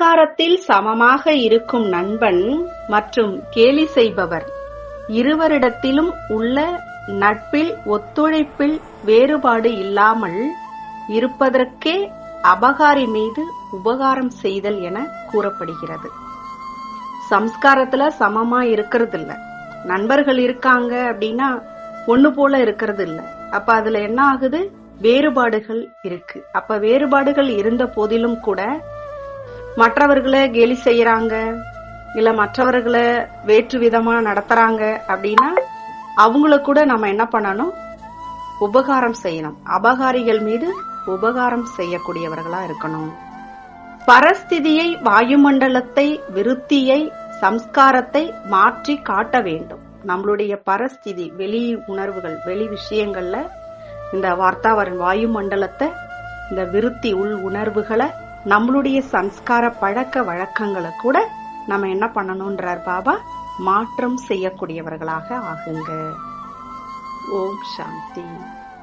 சம்ஸ்காரத்தில் சமமாக இருக்கும் நண்பன் மற்றும் கேலி செய்பவர். இருவரிடத்திலும் உள்ள நட்பில் ஒத்துழைப்பில் வேறுபாடு இல்லாமல் இருப்பதற்கே அபகாரி மீது உபகாரம் செய்தல் என கூறப்படுகிறது. சம்ஸ்காரத்துல சமமா இருக்கிறது இல்ல நண்பர்கள் இருக்காங்க அப்படின்னா ஒண்ணு போல இருக்கிறது இல்ல அப்ப அதுல என்ன ஆகுது? வேறுபாடுகள் இருக்கு. அப்ப வேறுபாடுகள் இருந்த போதிலும் கூட மற்றவர்களை கேலி செய்யறாங்க இல்ல மற்றவர்களை வேற்று விதமா நடத்துறாங்க அப்படின்னா அவங்கள கூட நம்ம என்ன பண்ணணும்? உபகாரம் செய்யணும். அபகாரிகள் மீது உபகாரம் செய்யக்கூடியவர்களா இருக்கணும். பரஸ்திதியை வாயுமண்டலத்தை விருத்தியை சம்ஸ்காரத்தை மாற்றி காட்ட வேண்டும். நம்மளுடைய பரஸ்திதி வெளி உணர்வுகள் வெளி விஷயங்கள்ல இந்த வார்த்தாவரன் வாயுமண்டலத்தை இந்த விருத்தி உள் உணர்வுகளை நம்மளுடைய சம்ஸ்கார பழக்க வழக்கங்களை கூட நம்ம என்ன பண்ணணும்ன்றார் பாபா? மாற்றம் செய்யக்கூடியவர்களாக ஆகுங்க. ஓம் சாந்தி.